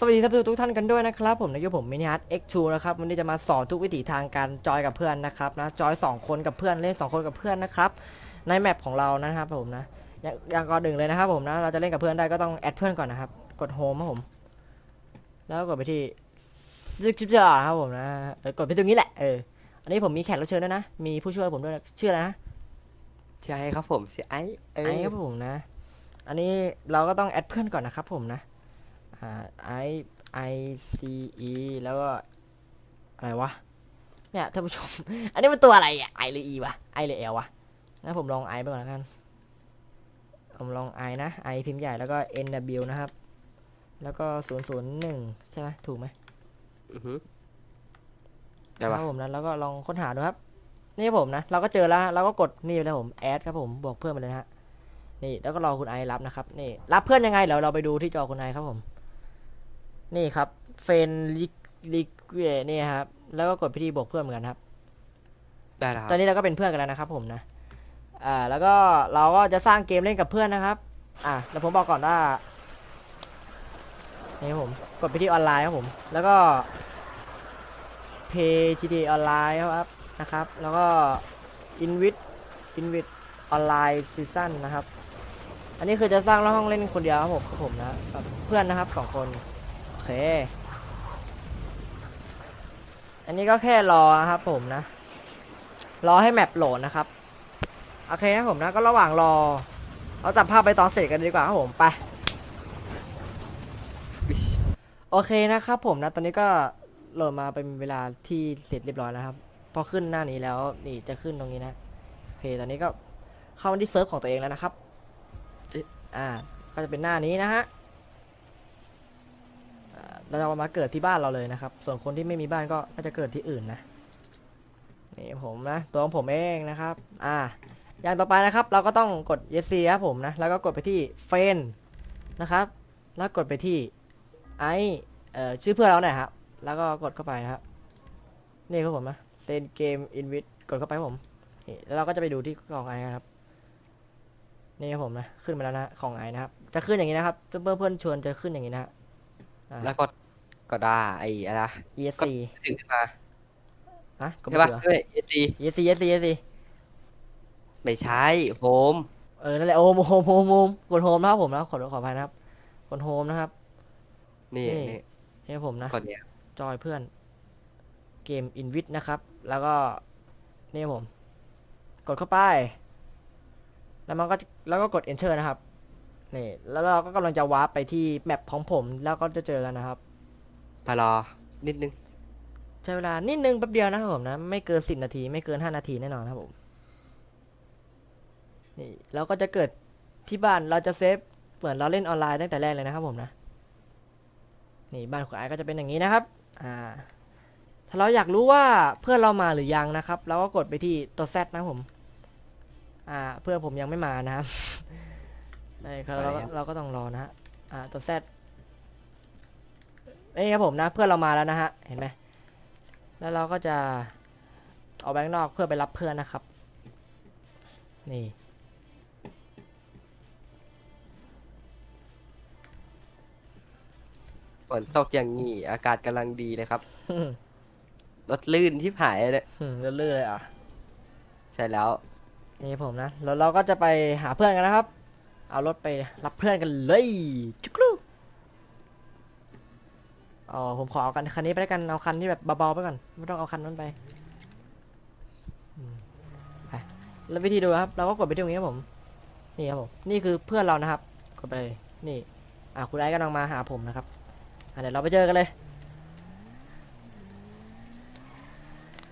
สวัสดีท่านผู้ชมทุกท่านกันด้วยนะครับผมนายกผมมินิฮัท X2 นะครับวันนี้จะมาสอนทุกวิถีทางการจอยกับเพื่อนนะครับนะจอยสองคนกับเพื่อนเล่นสองคนกับเพื่อนนะครับในแมปของเรานะครับผมนะอย่างอย่างก่อนหนึ่งเลยนะครับผมนะเราจะเล่นกับเพื่อนได้ก็ต้องแอดเพื่อนก่อนนะครับกดโฮมครับผม แล้วก็กดไปที่ซึกจิบจ่าครับผมนะเออกดไปตรงนี้แหละเอออันนี้ผมมีแขกรับเชิญด้วยนะ มีผู้ช่วยผมด้วยนะชื่ออะไรนะใช่ครับผมชื่อไอ้เออไอครับผมนะ อันนี้เราก็ต้องแอดเพื่อนก่อนนะครับผมนะ อ่าไอไอซีอีแล้วก็ อะไรวะ เนี่ยท่านผู้ชม อันนี้มันตัวอะไรอะไอหรืออีวะไอหรือเอลวะงั้นผมลองไอไปก่อนแล้วกัน ผมลองไอนะไอพิมพ์ใหญ่แล้วก็ NW นะครับ แล้วก็001ใช่ไหมถูกไหมอือหือได้คปะรับผมนะแล้วก็ลองค้นหาดูครับ นี่ผมนะ เราก็เจอแล้วฮะเราก็กดนี่เลยผมแอดครับผมบวกเพื่อนมาเลยนะฮะ นี่แล้วก็รอคุณไอรับนะครับ นี่ รับเพื่อนยังไงเดี๋ยวเราไปดูที่จอคุณไอครับผม นี่ครับเฟนลิลิเกนี่ครับ แล้วก็กดพิธีบวกเพื่อนเหมือนกันครับ ได้แล้วคตอรันบนี้เราก็เป็นเพื่อนกันแล้วนะครับผมนะ อ่า แล้วก็เราก็จะสร้างเกมเล่นกับเพื่อนนะครับ อ่าแล้วผมบอกก่อนว่า นี่ครับผม กดไปที่ออนไลน์ครับผม แล้วก็ Pay GTA ออนไลน์ครับ นะครับ แล้วก็ Invit Invit ออนไลน์ซีซั่นนะครับ อันนี้คือจะสร้างแล้วห้องเล่นคนเดียวครับผมกับผมนะกับเพื่อนนะครับสองคนโอ เค อันนี้ก็แค่รอนะครับผมนะ รอให้แมปโหลดนะครับ โอเคนะผมนะก็ระหว่างรอ เราจับภาพไปตอนเสร็จกันดีกว่าครับผมไปอิ๊ชโอเคนะครับผมนะตอนนี้ก็โหลดมาเป็นเวลาที่เสร็จเรียบร้อยแล้วครับ พอขึ้นหน้านี้แล้วนี่จะขึ้นตรงนี้นะ โอเคตอนนี้ก็เข้ามาที่เซิร์ฟของตัวเองแล้วนะครับ อ่า ก็จะเป็นหน้านี้นะฮะอ่า เราจะเอามาเกิดที่บ้านเราเลยนะครับ ส่วนคนที่ไม่มีบ้านก็ก็จะเกิดที่อื่นนะนี่ผมนะตัวของผมเองนะครับ อ่า อย่างต่อไปนะครับ เราก็ต้องกด yes ครับผมนะ แล้วก็กดไปที่เฟนนะครับ แล้วกดไปที่ไอเอ่อชื่อเพื่อนเราเนี่ยครับ แล้วก็กดเข้าไปนะครับ นี่ครับผมนะเซนเกมอินวิดกดเข้าไปครับผมนี่แล้วเราก็จะไปดูที่ของไอนะครับ นี่ครับผมนะ ขึ้นมาแล้วนะ ของไอนะครับ จะขึ้นอย่างนี้นะครับ เพื่อนเพื่อนๆชวนจะขึ้นอย่างนี้นะ ฮะอ่าแล้วก็ก็ได้ไอ้อะไรนะ ESC ถึงขึ้นมาฮะก็ใช่ไม่ปะเจอไม่เอจี ESC ESC ESC ไม่ใช่โฮมเออนั่นแหละโอมโฮมโฮมโฮมกดโฮมนะครับผมนะขอขออภัยนะครับกดโฮมนะครับนี่นี่นี่นี่ครับผมนะ ก่อนเนี่ยจอยเพื่อนเกมอินวิ t นะครับ แล้วก็นี่ครับผม กดเข้าไป แล้วมันก็แล้วก็กด enter นะครับ นี่แล้วเราก็กำลังจะวาร์ปไปที่แมปของผมแล้วก็จะเจอกันนะครับพารอ นิดนึง ใช้เวลานิดนึงแป๊บเดียวนะครับผมนะ ไม่เกินสิบนาทีไม่เกินห้านาทีแน่นอนครับผมนี่เราก็จะเกิดที่บ้านเราจะเซฟเหมือนเราเล่นออนไลน์ตั้งแต่แรกเลยนะครับผมนะ นี่บ้านของไอ้ก็จะเป็นอย่างนี้นะครับ อ่า ถ้าเราอยากรู้ว่าเพื่อนเรามาหรือยังนะครับ เราก็กดไปที่ตัว Z นะครับผม อ่า เพื่อนผมยังไม่มานะครับ ได้ครับเราก็เราก็ต้องรอนะฮะอ่าตัว Z นี่ครับผมนะ เพื่อนเรามาแล้วนะฮะเห็นไหมแล้วเราก็จะออกไปข้างนอกเพื่อไปรับเพื่อนนะครับ นี่ฝนตกอย่างงี้ อากาศกำลังดีเลยครับรถลื่นที่ผายเลยอืมเลื่อยๆเลยอะ ใช่แล้ว นี่ผมนะแล้วเราก็จะไปหาเพื่อนกันนะครับ เอารถไปรับเพื่อนกันเลยจุกลูอ๋อผมขอเอากันคันนี้ไปแล้วกันเอาคันที่แบบเบาๆไปก่อนไม่ต้องเอาคันนั้นไปอืมไปแล้ววิธีดูครับ เราก็กดไปที่ตรงนี้ครับผมนี่ครับผมนี่คือเพื่อนเรานะครับกดไปเลยนี่อ่าคุณไอ้กำลังมาหาผมนะครับอะเดี๋ยวเราไปเจอกันเลย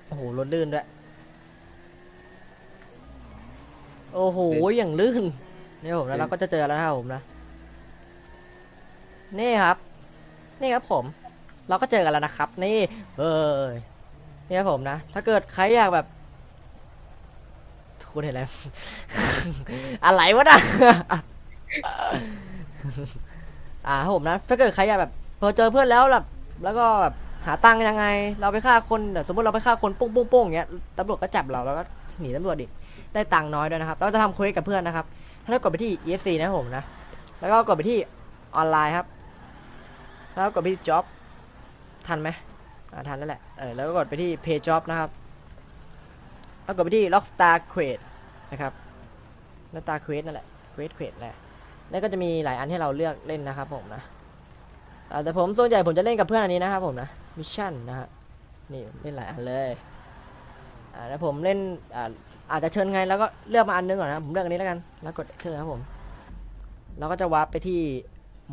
โอ้โหรถลื่นด้วยโอ้โหอย่างลื่น นี่ผมแล้วเราก็จะเจอแล้วนะครับผมนะ นี่ครับ นี่ครับผม เราก็เจอกันแล้วนะครับ นี่เอ้ยนี่ครับผมนะ ถ้าเกิดใครอยากแบบ คุณเห็นอะไร อะไรวะน่ะอ่าครับผมนะ ถ้าเกิดใครอยากแบบพอเจอเพื่อนแล้วแบบแล้วก็แบบหาตังค์ยังไง เราไปฆ่าคนเดี๋ยวสมมติเราไปฆ่าคนปุ้งปุ้งปุ้งอย่างเงี้ยตำรวจก็จับเราแล้วก็หนีตำรวจอีกได้ตังค์น้อยด้วยนะครับ เราจะทำเควสกับเพื่อนนะครับ ถ้ากดไปที่ EFC นะผมนะ แล้วก็กดไปที่ออนไลน์ครับ แล้วกดไปที่ job ทันไหมอ่าทันแล้วแหละ เออ แล้วก็กดไปที่ pay job นะครับ แล้วกดไปที่ rockstar create นะครับ rockstar create นั่นแหละ create create แหละ แล้วก็จะมีหลายอันให้เราเลือกเล่นนะครับผมนะแต่ผมส่วนใหญ่ผมจะเล่นกับเพื่อนอันนี้นะครับผมนะ มิชชั่นนะฮะ นี่เล่นหลายอันเลย อ่าแล้วผมเล่นอ่าอาจจะเชิญไงแล้วก็เลือกมาอันนึงก่อนนะผมเลือกอันนี้แล้วกัน แล้วกดเชิญครับผมแล้วก็จะวาร์ปไปที่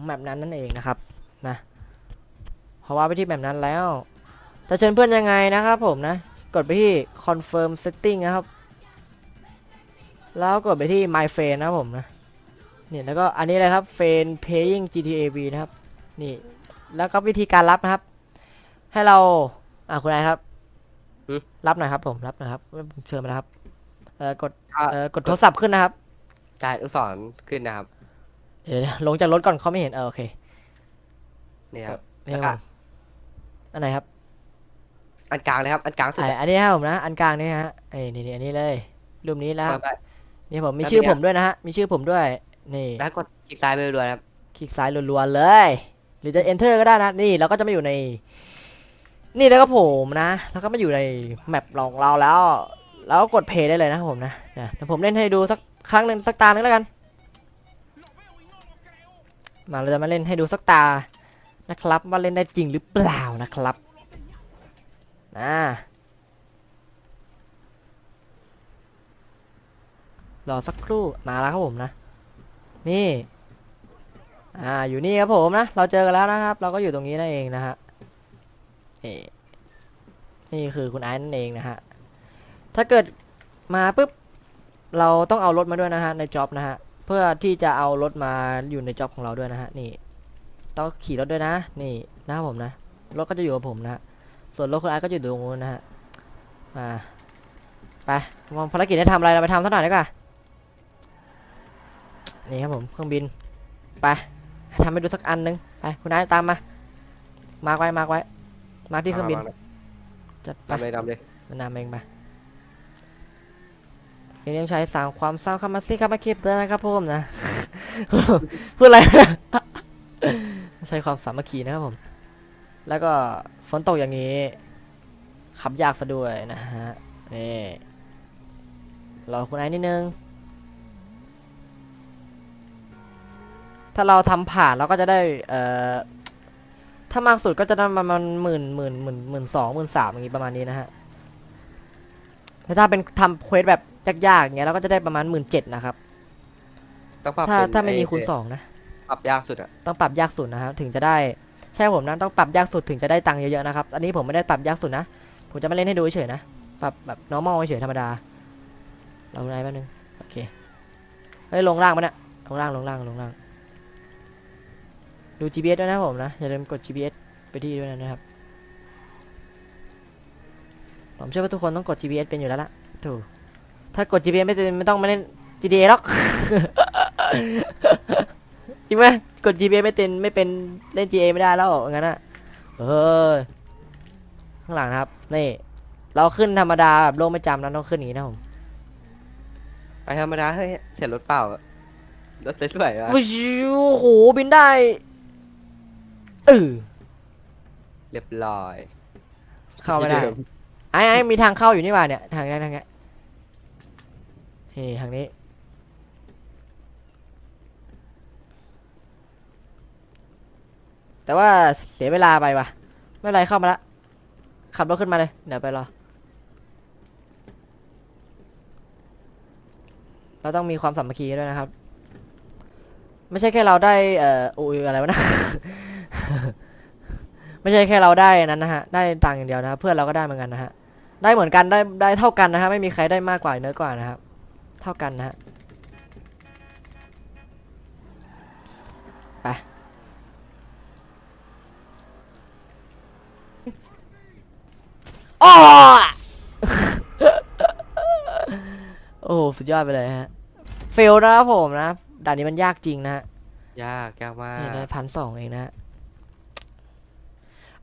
แมปนั้นนั่นเองนะครับนะพอวาร์ปไปที่แมปนั้นแล้วจะเชิญเพื่อนยังไงนะครับผมนะกดไปที่ confirm setting นะครับ แล้วกดไปที่ my friend นะครับผมนะนี่แล้วก็อันนี้เลยครับ friend playing GTA V นะครับนี่แล้วก็วิธีการรับนะครับ ให้เราอ่าคุณนายครับ อืม รับหน่อยครับผมรับหน่อยครับเชิญมาแล้วครับเอ่อกดอะเอ่อกดโทรศัพท์ขึ้นนะครับจ่ายลูกศรขึ้นนะครับเดี๋ยวลงจากรถก่อนเขาไม่เห็นเออโอเคนี่ครับ นี่แล้วคก็รับอันไหนครับอันกลางเลยครับ อันกลางสุดอ่าอันนี้ครับผมนะ อันกลางนี่ฮะไอ้นี่นี่อันนี้เลยรูปนี้แล้วเปิดไป นี่ผมมีแล้วชื่อเป็นไงผมด้วยนะฮะ มีชื่อผมด้วย นี่ แล้วกดคลิกซ้ายไปด้วยนะครับ คลิกซ้ายรัวๆเลย หรือจะ enter ก็ได้นะ นี่เราก็จะมาอยู่ใน นี่แล้วก็ผมนะ แล้วก็มาอยู่ในแมปของเราแล้ว แล้วก็กด play ได้เลยนะผมนะนะเดี๋ยวผมเล่นให้ดูสักครั้งหนึ่งสักตาหนึ่งแล้วกัน มาเราจะมาเล่นให้ดูสักตานะครับ ว่าเล่นได้จริงหรือเปล่านะครับนะรอสักครู่มาแล้วครับผมนะ นี่ อ่าอยู่นี่ครับผมนะ เราเจอกันแล้วนะครับ เราก็อยู่ตรงนี้นั่นเองนะฮะ นี่นี่คือคุณไอซ์นั่นเองนะฮะ ถ้าเกิดมาปุ๊บ เราต้องเอารถมาด้วยนะฮะในจ็อบนะฮะ เพื่อที่จะเอารถมาอยู่ในจ็อบของเราด้วยนะฮะ นี่ ต้องขี่รถด้วยนะ นี่นะครับผมนะ รถก็จะอยู่กับผมนะฮะ ส่วนรถคุณไอซ์ก็จะอยู่ตรงนู้นนะฮะ มาไปวางภารกิจให้ทำอะไรเราไปทำสักหน่อยดีกว่า นี่ครับผมเครื่องบิน ไปทำให้ดูสักอันหนึง ไปคุณนายตามมา มาไว้มาไว้ มาร์กที่เครื่องบิน จัดไปทำเลยทำเลยนำเองไปเรียงใช้สามความเศร้าเข้ามาซิเข้ามาคลิปเลยนะครับผมนะ พูดอะไร ใช้ความสามัคคีนะครับผม แล้วก็ฝนตกอย่างนี้ ขับยากซะด้วยนะฮะ นี่รอคุณไอ้นิดนึง ถ้าเราทำผ่านเราก็จะได้ เอ่อ ถ้ามากสุดก็จะได้ประมาณหมื่นหมื่นหมื่นหมื่นสองหมื่นสามอย่างงี้ประมาณนี้นะฮะแต่ถ้าเป็นทำเควสแบบยากๆอย่างเงี้ยเราก็จะได้ประมาณหมื่นเจ็ดนะครับต้องปรับถ้าเป็นถ้าไม่มีอ้คูณสองนะปรับยากสุดอะต้องปรับยากสุดนะครับถึงจะได้ใช่ผมนะต้องปรับยากสุดถึงจะได้ตังค์เยอะๆนะครับอันนี้ผมไม่ได้ปรับยากสุดนะผมจะมาเล่นให้ดูเฉยๆนะปรับแบบ normal เฉยๆธรรมดาเราได้แป๊บนึงโอเคเฮ้ยลงล่างมาเนี่ยลงล่างลงล่างลงล่าง ดู GPS ด้วยนะผมนะ อย่าลืมกด GPS ไปที่ด้วยนะครับ ผมเชื่อว่าทุกคนต้องกด GPS เป็นอยู่แล้วล่ะ ถูก ถ้ากด GPS ไม่เป็นไม่ต้องมาเล่น GTA หรอก จริงไหมกด GPS ไม่เป็นไม่เป็นเล่น GTA ไม่ได้แล้วงั้นอะเออข้างหลังนะครับ นี่ เราขึ้นธรรมดาแบบโลกไม่จำนะต้องขึ้นอย่างนี้นะผม ไปธรรมดาเฮ้ยเสียรถเปล่าอะรถสวยๆวะวิวโอ้โหบินได้เออเรียบร้อยเข้าไม่ได้ไอ้ไอ้มีทางเข้าอยู่นี่หว่าเนี่ยทางนี้ทางนี้เฮ้ทางนี้ แต่ว่าเสียเวลาไปว่ะ ไม่เป็นไรเข้ามาละขับรถขึ้นมาเลย เดี๋ยวไปรอ เราต้องมีความสามัคคีด้วยนะครับ ไม่ใช่แค่เราได้เอ่ออุ้ยอะไรวะนะ ไม่ใช่แค่เราได้นั้นนะฮะ ได้ตังค์อย่างเดียวนะครับเพื่อนเราก็ได้เหมือนกันนะฮะ ได้เหมือนกันได้ได้เท่ากันนะฮะ ไม่มีใครได้มากกว่าเนื้อกว่านะครับ เท่ากันนะฮะ ไปอ้อโอ้โหสุดยอดไปเลยฮะ เฟลนะครับผมนะ ด่านนี้มันยากจริงนะฮะ ยากยากมากนี่ได้พันสองเองนะฮะ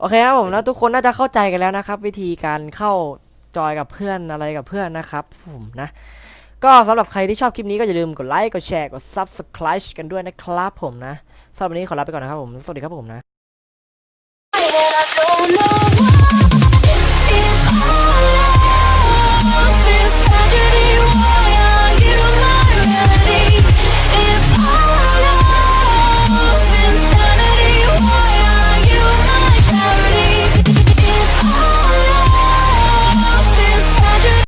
โอเคครับผมแล้วทุกคนน่าจะเข้าใจกันแล้วนะครับ วิธีการเข้าจอยกับเพื่อนอะไรกับเพื่อนนะครับผมนะ ก็สำหรับใครที่ชอบคลิปนี้ก็อย่าลืมกดไลค์กดแชร์กด subscribe กันด้วยนะครับผมนะสำหรับวันนี้ขอลาไปก่อนนะครับผม สวัสดีครับผมนะ